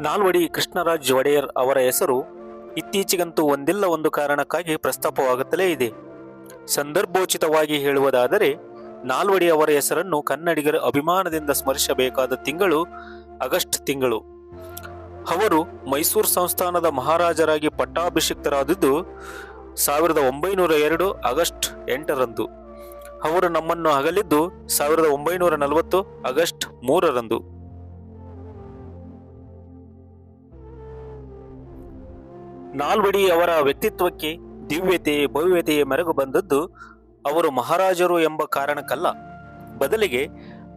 ನಾಲ್ವಡಿ ಕೃಷ್ಣರಾಜ್ ಒಡೆಯರ್ ಅವರ ಹೆಸರು ಇತ್ತೀಚೆಗಂತೂ ಒಂದಿಲ್ಲ ಒಂದು ಕಾರಣಕ್ಕಾಗಿ ಪ್ರಸ್ತಾಪವಾಗುತ್ತಲೇ ಇದೆ. ಸಂದರ್ಭೋಚಿತವಾಗಿ ಹೇಳುವುದಾದರೆ, ನಾಲ್ವಡಿ ಅವರ ಹೆಸರನ್ನು ಕನ್ನಡಿಗರ ಅಭಿಮಾನದಿಂದ ಸ್ಮರಿಸಬೇಕಾದ ತಿಂಗಳು ಆಗಸ್ಟ್ ತಿಂಗಳು. ಅವರು ಮೈಸೂರು ಸಂಸ್ಥಾನದ ಮಹಾರಾಜರಾಗಿ ಪಟ್ಟಾಭಿಷಿಕ್ತರಾದದ್ದು ಸಾವಿರದ ಒಂಬೈನೂರ ಎರಡು ಆಗಸ್ಟ್ ಎಂಟರಂದು. ಅವರು ನಮ್ಮನ್ನು ಅಗಲಿದ್ದು ಸಾವಿರದ ಒಂಬೈನೂರ ನಲವತ್ತು ಆಗಸ್ಟ್ ಮೂರರಂದು. ನಾಲ್ವಡಿ ಅವರ ವ್ಯಕ್ತಿತ್ವಕ್ಕೆ ದಿವ್ಯತೆ ಭವ್ಯತೆಯ ಮೆರಗು ಬಂದದ್ದು ಅವರು ಮಹಾರಾಜರು ಎಂಬ ಕಾರಣಕ್ಕಲ್ಲ. ಬದಲಿಗೆ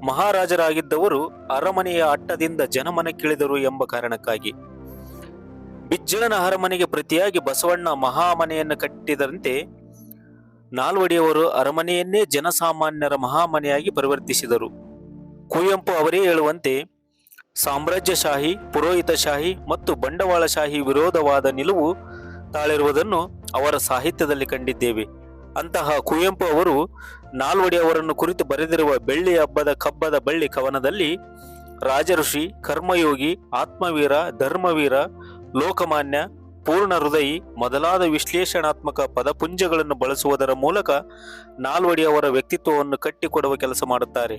ಮಹಾರಾಜರಾಗಿದ್ದವರು ಅರಮನೆಯ ಅಟ್ಟದಿಂದ ಜನಮನಕ್ಕಿಳಿದರು ಎಂಬ ಕಾರಣಕ್ಕಾಗಿ. ಬಿಜ್ಜಳನ ಅರಮನೆಗೆ ಪ್ರತಿಯಾಗಿ ಬಸವಣ್ಣ ಮಹಾಮನೆಯನ್ನು ಕಟ್ಟಿದಂತೆ ನಾಲ್ವಡಿಯವರು ಅರಮನೆಯನ್ನೇ ಜನಸಾಮಾನ್ಯರ ಮಹಾಮನೆಯಾಗಿ ಪರಿವರ್ತಿಸಿದರು. ಕುವೆಂಪು ಅವರೇ ಹೇಳುವಂತೆ ಸಾಮ್ರಾಜ್ಯಶಾಹಿ, ಪುರೋಹಿತಶಾಹಿ ಮತ್ತು ಬಂಡವಾಳಶಾಹಿ ವಿರೋಧವಾದ ನಿಲುವು ತಾಳಿರುವುದನ್ನು ಅವರ ಸಾಹಿತ್ಯದಲ್ಲಿ ಕಂಡಿದ್ದೇವೆ. ಅಂತಹ ಕುವೆಂಪು ಅವರು ನಾಲ್ವಡಿ ಅವರನ್ನು ಕುರಿತು ಬರೆದಿರುವ ಬೆಳ್ಳಿ ಹಬ್ಬದ ಕಬ್ಬದ ಬಳ್ಳಿ ಕವನದಲ್ಲಿ ರಾಜಋಷಿ, ಕರ್ಮಯೋಗಿ, ಆತ್ಮವೀರ, ಧರ್ಮವೀರ, ಲೋಕಮಾನ್ಯ ಪೂರ್ಣ ಹೃದಯಿ ಮೊದಲಾದ ವಿಶ್ಲೇಷಣಾತ್ಮಕ ಪದಪುಂಜಗಳನ್ನು ಬಳಸುವುದರ ಮೂಲಕ ನಾಲ್ವಡಿ ಅವರ ವ್ಯಕ್ತಿತ್ವವನ್ನು ಕಟ್ಟಿಕೊಡುವ ಕೆಲಸ ಮಾಡುತ್ತಾರೆ.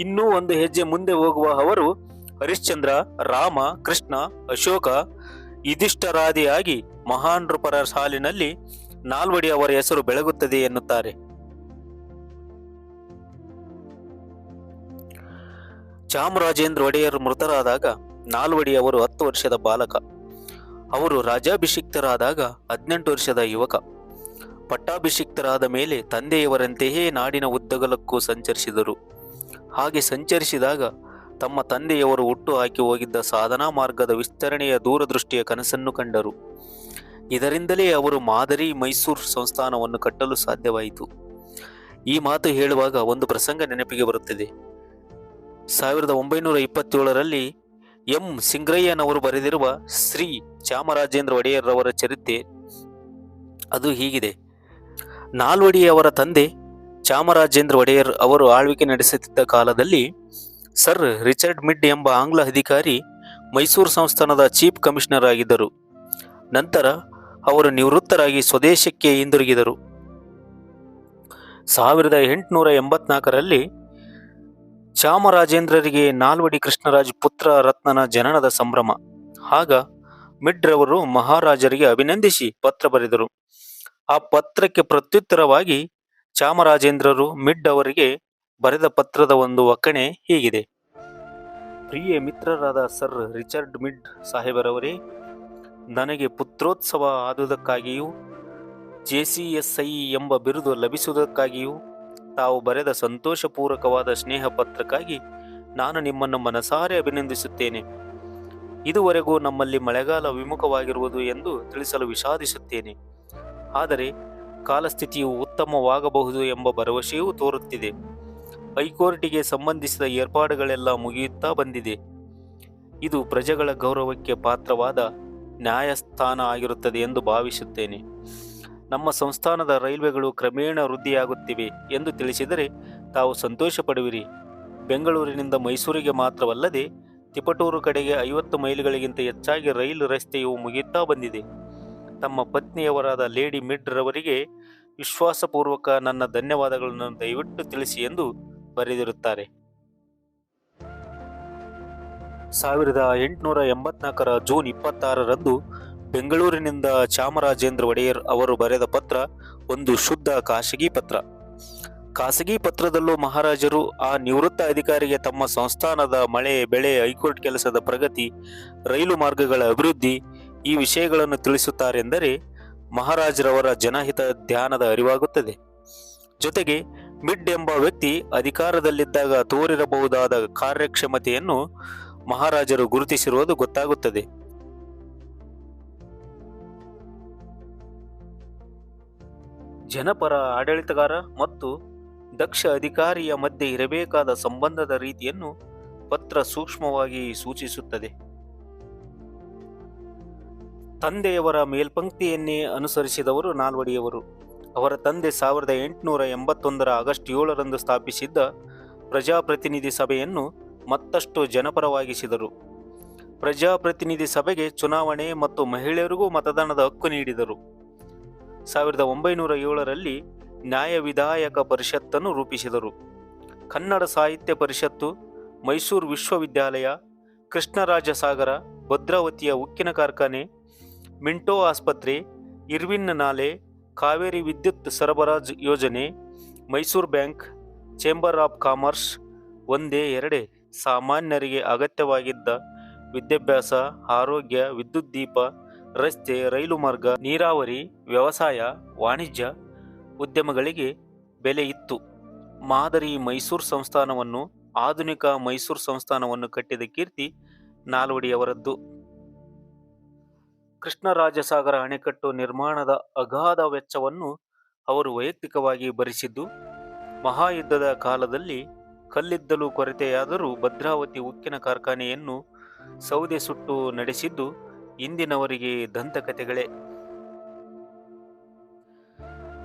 ಇನ್ನೂ ಒಂದು ಹೆಜ್ಜೆ ಮುಂದೆ ಹೋಗುವ ಅವರು ಹರಿಶ್ಚಂದ್ರ, ರಾಮ, ಕೃಷ್ಣ, ಅಶೋಕ ಇದಿಷ್ಟರಾದಿಯಾಗಿ ಮಹಾನ್ ರೂಪರ ಸಾಲಿನಲ್ಲಿ ನಾಲ್ವಡಿ ಅವರ ಹೆಸರು ಬೆಳಗುತ್ತದೆ ಎನ್ನುತ್ತಾರೆ. ಚಾಮರಾಜೇಂದ್ರ ಒಡೆಯರ್ ಮೃತರಾದಾಗ ನಾಲ್ವಡಿ ಅವರು ಹತ್ತು ವರ್ಷದ ಬಾಲಕ. ಅವರು ರಾಜಾಭಿಷಿಕ್ತರಾದಾಗ ಹದಿನೆಂಟು ವರ್ಷದ ಯುವಕ. ಪಟ್ಟಾಭಿಷಿಕ್ತರಾದ ಮೇಲೆ ತಂದೆಯವರಂತೆಯೇ ನಾಡಿನ ಉದ್ದಗಲಕ್ಕೂ ಸಂಚರಿಸಿದರು. ಹಾಗೆ ಸಂಚರಿಸಿದಾಗ ತಮ್ಮ ತಂದೆಯವರು ಹುಟ್ಟು ಹಾಕಿ ಹೋಗಿದ್ದ ಸಾಧನಾ ಮಾರ್ಗದ ವಿಸ್ತರಣೆಯ ದೂರದೃಷ್ಟಿಯ ಕನಸನ್ನು ಕಂಡರು. ಇದರಿಂದಲೇ ಅವರು ಮಾದರಿ ಮೈಸೂರು ಸಂಸ್ಥಾನವನ್ನು ಕಟ್ಟಲು ಸಾಧ್ಯವಾಯಿತು. ಈ ಮಾತು ಹೇಳುವಾಗ ಒಂದು ಪ್ರಸಂಗ ನೆನಪಿಗೆ ಬರುತ್ತಿದೆ. ಸಾವಿರದ ಒಂಬೈನೂರ ಇಪ್ಪತ್ತೇಳರಲ್ಲಿ ಎಂ. ಸಿಂಗ್ರಯ್ಯನವರು ಬರೆದಿರುವ ಶ್ರೀ ಚಾಮರಾಜೇಂದ್ರ ಒಡೆಯರ್ರವರ ಚರಿತ್ರೆ ಅದು ಹೀಗಿದೆ. ನಾಲ್ವಡಿಯವರ ತಂದೆ ಚಾಮರಾಜೇಂದ್ರ ಒಡೆಯರ್ ಅವರು ಆಳ್ವಿಕೆ ನಡೆಸುತ್ತಿದ್ದ ಕಾಲದಲ್ಲಿ ಸರ್ ರಿಚರ್ಡ್ ಮಿಡ್ ಎಂಬ ಆಂಗ್ಲ ಅಧಿಕಾರಿ ಮೈಸೂರು ಸಂಸ್ಥಾನದ ಚೀಫ್ ಕಮಿಷನರ್ ಆಗಿದ್ದರು. ನಂತರ ಅವರು ನಿವೃತ್ತರಾಗಿ ಸ್ವದೇಶಕ್ಕೆ ಹಿಂದಿರುಗಿದರು. ಸಾವಿರದ ಎಂಟುನೂರ ಎಂಬತ್ನಾಲ್ಕರಲ್ಲಿ ಚಾಮರಾಜೇಂದ್ರರಿಗೆ ನಾಲ್ವಡಿ ಕೃಷ್ಣರಾಜ್ ಪುತ್ರ ರತ್ನನ ಜನನದ ಸಂಭ್ರಮ. ಆಗ ಮಿಡ್ರವರು ಮಹಾರಾಜರಿಗೆ ಅಭಿನಂದಿಸಿ ಪತ್ರ ಬರೆದರು. ಆ ಪತ್ರಕ್ಕೆ ಪ್ರತ್ಯುತ್ತರವಾಗಿ ಚಾಮರಾಜೇಂದ್ರರು ಮಿಡ್ ಅವರಿಗೆ ಬರೆದ ಪತ್ರದ ಒಂದು ಒಕ್ಕಣೆ ಹೀಗಿದೆ. ಪ್ರಿಯ ಮಿತ್ರರಾದ ಸರ್ ರಿಚರ್ಡ್ ಮಿಡ್ ಸಾಹೇಬರವರೇ, ನನಗೆ ಪುತ್ರೋತ್ಸವ ಆದುದಕ್ಕಾಗಿಯೂ ಜೆಸಿಎಸ್ಐ ಎಂಬ ಬಿರುದು ಲಭಿಸುವುದಕ್ಕಾಗಿಯೂ, ತಾವು ಬರೆದ ಸಂತೋಷಪೂರ್ವಕವಾದ ಸ್ನೇಹ ಪತ್ರಕ್ಕಾಗಿ ನಾನು ನಿಮ್ಮನ್ನು ಮನಸಾರೆ ಅಭಿನಂದಿಸುತ್ತೇನೆ. ಇದುವರೆಗೂ ನಮ್ಮಲ್ಲಿ ಮಳೆಗಾಲ ವಿಮುಖವಾಗಿರುವುದು ಎಂದು ತಿಳಿಸಲು ವಿಷಾದಿಸುತ್ತೇನೆ. ಆದರೆ ಕಾಲಸ್ಥಿತಿಯು ಉತ್ತಮವಾಗಬಹುದು ಎಂಬ ಭರವಸೆಯೂ ತೋರುತ್ತಿದೆ. ಹೈಕೋರ್ಟಿಗೆ ಸಂಬಂಧಿಸಿದ ಏರ್ಪಾಡುಗಳೆಲ್ಲ ಮುಗಿಯುತ್ತಾ ಬಂದಿದೆ. ಇದು ಪ್ರಜೆಗಳ ಗೌರವಕ್ಕೆ ಪಾತ್ರವಾದ ನ್ಯಾಯಸ್ಥಾನ ಆಗಿರುತ್ತದೆ ಎಂದು ಭಾವಿಸುತ್ತೇನೆ. ನಮ್ಮ ಸಂಸ್ಥಾನದ ರೈಲ್ವೆಗಳು ಕ್ರಮೇಣ ವೃದ್ಧಿಯಾಗುತ್ತಿವೆ ಎಂದು ತಿಳಿಸಿದರೆ ತಾವು ಸಂತೋಷ ಪಡುವಿರಿ ಬೆಂಗಳೂರಿನಿಂದ ಮೈಸೂರಿಗೆ ಮಾತ್ರವಲ್ಲದೆ, ತಿಪಟೂರು ಕಡೆಗೆ ಐವತ್ತು ಮೈಲುಗಳಿಗಿಂತ ಹೆಚ್ಚಾಗಿ ರೈಲು ರಸ್ತೆಯು ಮುಗಿಯುತ್ತಾ ಬಂದಿದೆ. ತಮ್ಮ ಪತ್ನಿಯವರಾದ ಲೇಡಿ ಮಿಡ್ ರವರಿಗೆ ವಿಶ್ವಾಸಪೂರ್ವಕ ನನ್ನ ಧನ್ಯವಾದಗಳನ್ನು ದಯವಿಟ್ಟು ತಿಳಿಸಿ ಎಂದು ಬರೆದಿರುತ್ತಾರೆ. ಸಾವಿರದ ಎಂಟುನೂರ ಎಂಬತ್ನಾಲ್ಕರ ಜೂನ್ ಇಪ್ಪತ್ತಾರರಂದು ಬೆಂಗಳೂರಿನಿಂದ ಚಾಮರಾಜೇಂದ್ರ ಒಡೆಯರ್ ಅವರು ಬರೆದ ಪತ್ರ ಒಂದು ಶುದ್ಧ ಖಾಸಗಿ ಪತ್ರ. ಖಾಸಗಿ ಪತ್ರದಲ್ಲೂ ಮಹಾರಾಜರು ಆ ನಿವೃತ್ತ ಅಧಿಕಾರಿಗೆ ತಮ್ಮ ಸಂಸ್ಥಾನದ ಮಳೆ, ಬೆಳೆ, ಹೈಕೋರ್ಟ್ ಕೆಲಸದ ಪ್ರಗತಿ, ರೈಲು ಮಾರ್ಗಗಳ ಅಭಿವೃದ್ಧಿ ಈ ವಿಷಯಗಳನ್ನು ತಿಳಿಸುತ್ತಾರೆಂದರೆ ಮಹಾರಾಜರವರ ಜನಹಿತ ಧ್ಯಾನದ ಅರಿವಾಗುತ್ತದೆ. ಜೊತೆಗೆ ಮಿಡ್ ಎಂಬ ವ್ಯಕ್ತಿ ಅಧಿಕಾರದಲ್ಲಿದ್ದಾಗ ತೋರಿರಬಹುದಾದ ಕಾರ್ಯಕ್ಷಮತೆಯನ್ನು ಮಹಾರಾಜರು ಗುರುತಿಸಿರುವುದು ಗೊತ್ತಾಗುತ್ತದೆ. ಜನಪರ ಆಡಳಿತಗಾರ ಮತ್ತು ದಕ್ಷ ಅಧಿಕಾರಿಯ ಮಧ್ಯೆ ಇರಬೇಕಾದ ಸಂಬಂಧದ ರೀತಿಯನ್ನು ಪತ್ರ ಸೂಕ್ಷ್ಮವಾಗಿ ಸೂಚಿಸುತ್ತದೆ. ತಂದೆಯವರ ಮೇಲ್ಪಂಕ್ತಿಯನ್ನೇ ಅನುಸರಿಸಿದವರು ನಾಲ್ವಡಿಯವರು. ಅವರ ತಂದೆ ಸಾವಿರದ ಎಂಟುನೂರ ಎಂಬತ್ತೊಂದರ ಆಗಸ್ಟ್ ಏಳರಂದು ಸ್ಥಾಪಿಸಿದ್ದ ಪ್ರಜಾಪ್ರತಿನಿಧಿ ಸಭೆಯನ್ನು ಮತ್ತಷ್ಟು ಜನಪರವಾಗಿಸಿದರು. ಪ್ರಜಾಪ್ರತಿನಿಧಿ ಸಭೆಗೆ ಚುನಾವಣೆ ಮತ್ತು ಮಹಿಳೆಯರಿಗೂ ಮತದಾನದ ಹಕ್ಕು ನೀಡಿದರು. ಸಾವಿರದ ಒಂಬೈನೂರ ಏಳರಲ್ಲಿ ನ್ಯಾಯ ವಿಧಾಯಕ ಪರಿಷತ್ತನ್ನು ರೂಪಿಸಿದರು. ಕನ್ನಡ ಸಾಹಿತ್ಯ ಪರಿಷತ್ತು, ಮೈಸೂರು ವಿಶ್ವವಿದ್ಯಾಲಯ ಕೃಷ್ಣರಾಜ ಸಾಗರ ಭದ್ರಾವತಿಯ ಉಕ್ಕಿನ ಕಾರ್ಖಾನೆ ಮಿಂಟೋ ಆಸ್ಪತ್ರೆ, ಇರ್ವಿನ್ ನಾಲೆ, ಕಾವೇರಿ ವಿದ್ಯುತ್ ಸರಬರಾಜು ಯೋಜನೆ, Mysuru bank, chamber of commerce ಒಂದೇ ಎರಡೇ ಸಾಮಾನ್ಯರಿಗೆ ಅಗತ್ಯವಾಗಿದ್ದ ವಿದ್ಯಾಭ್ಯಾಸ, ಆರೋಗ್ಯ, ವಿದ್ಯುತ್ ದೀಪ, ರಸ್ತೆ, ರೈಲು ಮಾರ್ಗ, ನೀರಾವರಿ, ವ್ಯವಸಾಯ, ವಾಣಿಜ್ಯ ಉದ್ಯಮಗಳಿಗೆ ಬೆಲೆ ಇತ್ತು. ಮಾದರಿ ಮೈಸೂರು ಸಂಸ್ಥಾನವನ್ನು, ಆಧುನಿಕ ಮೈಸೂರು ಸಂಸ್ಥಾನವನ್ನು ಕಟ್ಟಿದ ಕೀರ್ತಿ ನಾಲ್ವಡಿಯವರದ್ದು. ಕೃಷ್ಣರಾಜಸಾಗರ ಅಣೆಕಟ್ಟು ನಿರ್ಮಾಣದ ಅಗಾಧ ವೆಚ್ಚವನ್ನು ಅವರು ವೈಯಕ್ತಿಕವಾಗಿ ಭರಿಸಿದ್ದು, ಮಹಾಯುದ್ಧದ ಕಾಲದಲ್ಲಿ ಕಲ್ಲಿದ್ದಲು ಕೊರತೆಯಾದರೂ ಭದ್ರಾವತಿ ಉಕ್ಕಿನ ಕಾರ್ಖಾನೆಯನ್ನು ಸೌದೆ ಸುಟ್ಟು ನಡೆಸಿದ್ದು ಇಂದಿನವರಿಗೆ ದಂತಕಥೆಗಳೇ.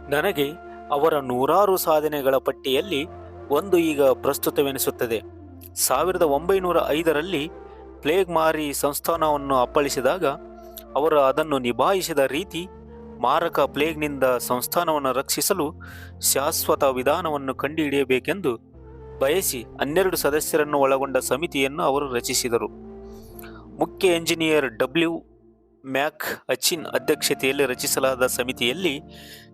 ನನಗೆ ಅವರ ನೂರಾರು ಸಾಧನೆಗಳ ಪಟ್ಟಿಯಲ್ಲಿ ಒಂದು ಈಗ ಪ್ರಸ್ತುತವೆನಿಸುತ್ತದೆ. ಸಾವಿರದ ಒಂಬೈನೂರ ಐದರಲ್ಲಿ ಪ್ಲೇಗ್ ಮಾರಿ ಸಂಸ್ಥಾನವನ್ನು ಅಪ್ಪಳಿಸಿದಾಗ ಅವರು ಅದನ್ನು ನಿಭಾಯಿಸಿದ ರೀತಿ ಮಾರಕ ಪ್ಲೇಗ್ನಿಂದ ಸಂಸ್ಥಾನವನ್ನು ರಕ್ಷಿಸಲು ಶಾಶ್ವತ ವಿಧಾನವನ್ನು ಕಂಡುಹಿಡಿಯಬೇಕೆಂದು ಬಯಸಿ ಹನ್ನೆರಡು ಸದಸ್ಯರನ್ನು ಒಳಗೊಂಡ ಸಮಿತಿಯನ್ನು ಅವರು ರಚಿಸಿದರು. ಮುಖ್ಯ ಎಂಜಿನಿಯರ್ ಡಬ್ಲ್ಯೂ ಮ್ಯಾಕ್ ಅಚಿನ್ ಅಧ್ಯಕ್ಷತೆಯಲ್ಲಿ ರಚಿಸಲಾದ ಸಮಿತಿಯಲ್ಲಿ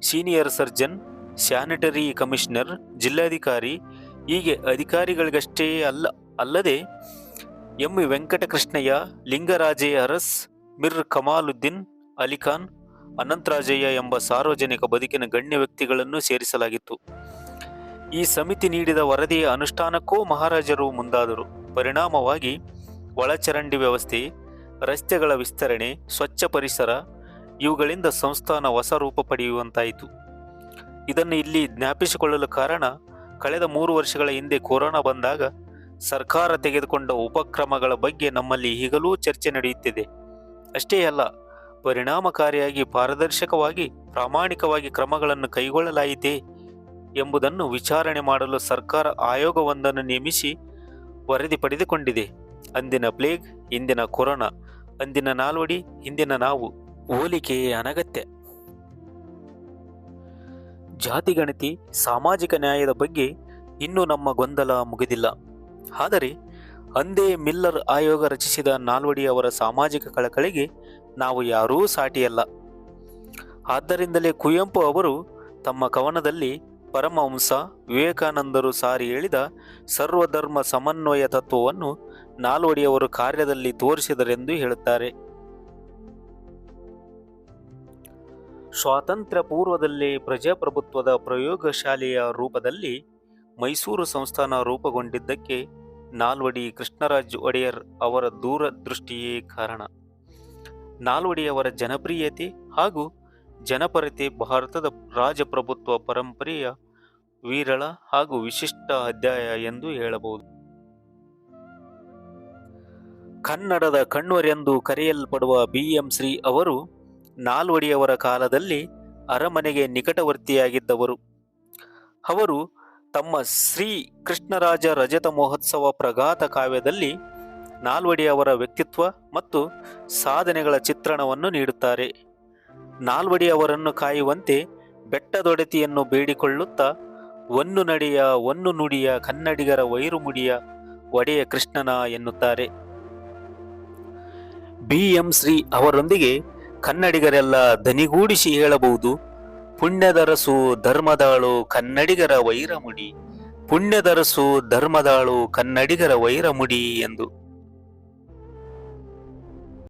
ಸೀನಿಯರ್ ಸರ್ಜನ್, ಸ್ಯಾನಿಟರಿ ಕಮಿಷನರ್, ಜಿಲ್ಲಾಧಿಕಾರಿ, ಹೀಗೆ ಅಧಿಕಾರಿಗಳಿಗಷ್ಟೇ ಅಲ್ಲ, ಅಲ್ಲದೆ ಎಂ ವೆಂಕಟಕೃಷ್ಣಯ್ಯ ಲಿಂಗರಾಜೇ ಅರಸ್ ಮಿರ್ ಕಮಾಲುದ್ದೀನ್ ಅಲಿಖಾನ್ ಅನಂತರಾಜಯ್ಯ ಎಂಬ ಸಾರ್ವಜನಿಕ ಬದುಕಿನ ಗಣ್ಯ ವ್ಯಕ್ತಿಗಳನ್ನು ಸೇರಿಸಲಾಗಿತ್ತು. ಈ ಸಮಿತಿ ನೀಡಿದ ವರದಿಯ ಅನುಷ್ಠಾನಕ್ಕೂ ಮಹಾರಾಜರು ಮುಂದಾದರು. ಪರಿಣಾಮವಾಗಿ ಒಳಚರಂಡಿ ವ್ಯವಸ್ಥೆ, ರಸ್ತೆಗಳ ವಿಸ್ತರಣೆ, ಸ್ವಚ್ಛ ಪರಿಸರ, ಇವುಗಳಿಂದ ಸಂಸ್ಥಾನ ಹೊಸ ರೂಪ ಪಡೆಯುವಂತಾಯಿತು. ಇದನ್ನು ಇಲ್ಲಿ ಜ್ಞಾಪಿಸಿಕೊಳ್ಳಲು ಕಾರಣ, ಕಳೆದ ಮೂರು ವರ್ಷಗಳ ಹಿಂದೆ ಕೊರೋನಾ ಬಂದಾಗ ಸರ್ಕಾರ ತೆಗೆದುಕೊಂಡ ಉಪಕ್ರಮಗಳ ಬಗ್ಗೆ ನಮ್ಮಲ್ಲಿ ಈಗಲೂ ಚರ್ಚೆ ನಡೆಯುತ್ತಿದೆ. ಅಷ್ಟೇ ಅಲ್ಲ, ಪರಿಣಾಮಕಾರಿಯಾಗಿ ಪಾರದರ್ಶಕವಾಗಿ ಪ್ರಾಮಾಣಿಕವಾಗಿ ಕ್ರಮಗಳನ್ನು ಕೈಗೊಳ್ಳಲಾಯಿತೇ ಎಂಬುದನ್ನು ವಿಚಾರಣೆ ಮಾಡಲು ಸರ್ಕಾರ ಆಯೋಗವೊಂದನ್ನು ನೇಮಿಸಿ ವರದಿ ಪಡೆದುಕೊಂಡಿದೆ. ಅಂದಿನ ಪ್ಲೇಗ್, ಇಂದಿನ ಕೊರೋನಾ, ಅಂದಿನ ನಾಲ್ವಡಿ, ಇಂದಿನ ನಾವು, ಹೋಲಿಕೆಯೇ ಅನಗತ್ಯ. ಜಾತಿಗಣತಿ ಸಾಮಾಜಿಕ ನ್ಯಾಯದ ಬಗ್ಗೆ ಇನ್ನೂ ನಮ್ಮ ಗೊಂದಲ ಮುಗಿದಿಲ್ಲ. ಆದರೆ ಅಂದೇ ಮಿಲ್ಲರ್ ಆಯೋಗ ರಚಿಸಿದ ನಾಲ್ವಡಿ ಅವರ ಸಾಮಾಜಿಕ ಕಳಕಳಿಗೆ ನಾವು ಯಾರೂ ಸಾಟಿಯಲ್ಲ. ಆದ್ದರಿಂದಲೇ ಕುವೆಂಪು ಅವರು ತಮ್ಮ ಕವನದಲ್ಲಿ ಪರಮಹಂಸ ವಿವೇಕಾನಂದರು ಸಾರಿ ಹೇಳಿದ ಸರ್ವಧರ್ಮ ಸಮನ್ವಯ ತತ್ವವನ್ನು ನಾಲ್ವಡಿಯವರು ಕಾರ್ಯದಲ್ಲಿ ತೋರಿಸಿದರೆಂದು ಹೇಳುತ್ತಾರೆ. ಸ್ವಾತಂತ್ರ್ಯ ಪೂರ್ವದಲ್ಲಿ ಪ್ರಜಾಪ್ರಭುತ್ವದ ಪ್ರಯೋಗಶಾಲೆಯ ರೂಪದಲ್ಲಿ ಮೈಸೂರು ಸಂಸ್ಥಾನ ರೂಪುಗೊಂಡಿದ್ದಕ್ಕೆ ನಾಲ್ವಡಿ ಕೃಷ್ಣರಾಜ್ ಒಡೆಯರ್ ಅವರ ದೂರದೃಷ್ಟಿಯೇ ಕಾರಣ. ನಾಲ್ವಡಿಯವರ ಜನಪ್ರಿಯತೆ ಹಾಗೂ ಜನಪರತೆ ಭಾರತದ ರಾಜಪ್ರಭುತ್ವ ಪರಂಪರೆಯ ವಿರಳ ಹಾಗೂ ವಿಶಿಷ್ಟ ಅಧ್ಯಾಯ ಎಂದು ಹೇಳಬಹುದು. ಕನ್ನಡದ ಕಣ್ವರೆಂದು ಕರೆಯಲ್ಪಡುವ ಬಿ ಎಂ ಶ್ರೀ ಅವರು ನಾಲ್ವಡಿಯವರ ಕಾಲದಲ್ಲಿ ಅರಮನೆಗೆ ನಿಕಟವರ್ತಿಯಾಗಿದ್ದವರು. ಅವರು ತಮ್ಮ ಶ್ರೀ ಕೃಷ್ಣರಾಜ ರಜತ ಮಹೋತ್ಸವ ಪ್ರಗಾತ ಕಾವ್ಯದಲ್ಲಿ ನಾಲ್ವಡಿ ಅವರ ವ್ಯಕ್ತಿತ್ವ ಮತ್ತು ಸಾಧನೆಗಳ ಚಿತ್ರಣವನ್ನು ನೀಡುತ್ತಾರೆ. ನಾಲ್ವಡಿ ಅವರನ್ನು ಕಾಯುವಂತೆ ಬೆಟ್ಟದೊಡೆತಿಯನ್ನು ಬೇಡಿಕೊಳ್ಳುತ್ತಾ ಒಂದು ನಡೆಯ ಒಂದು ನುಡಿಯ ಕನ್ನಡಿಗರ ವೈರುಮುಡಿಯ ಒಡೆಯ ಕೃಷ್ಣನ ಎನ್ನುತ್ತಾರೆ. ಬಿ ಎಂ ಶ್ರೀ ಅವರೊಂದಿಗೆ ಕನ್ನಡಿಗರೆಲ್ಲ ದನಿಗೂಡಿಸಿ ಹೇಳಬಹುದು ಪುಣ್ಯದರಸು ಧರ್ಮದಾಳು ಕನ್ನಡಿಗರ ವೈರಮುಡಿ. ಪುಣ್ಯದರಸು ಧರ್ಮದಾಳು ಕನ್ನಡಿಗರ ವೈರಮುಡಿ ಎಂದು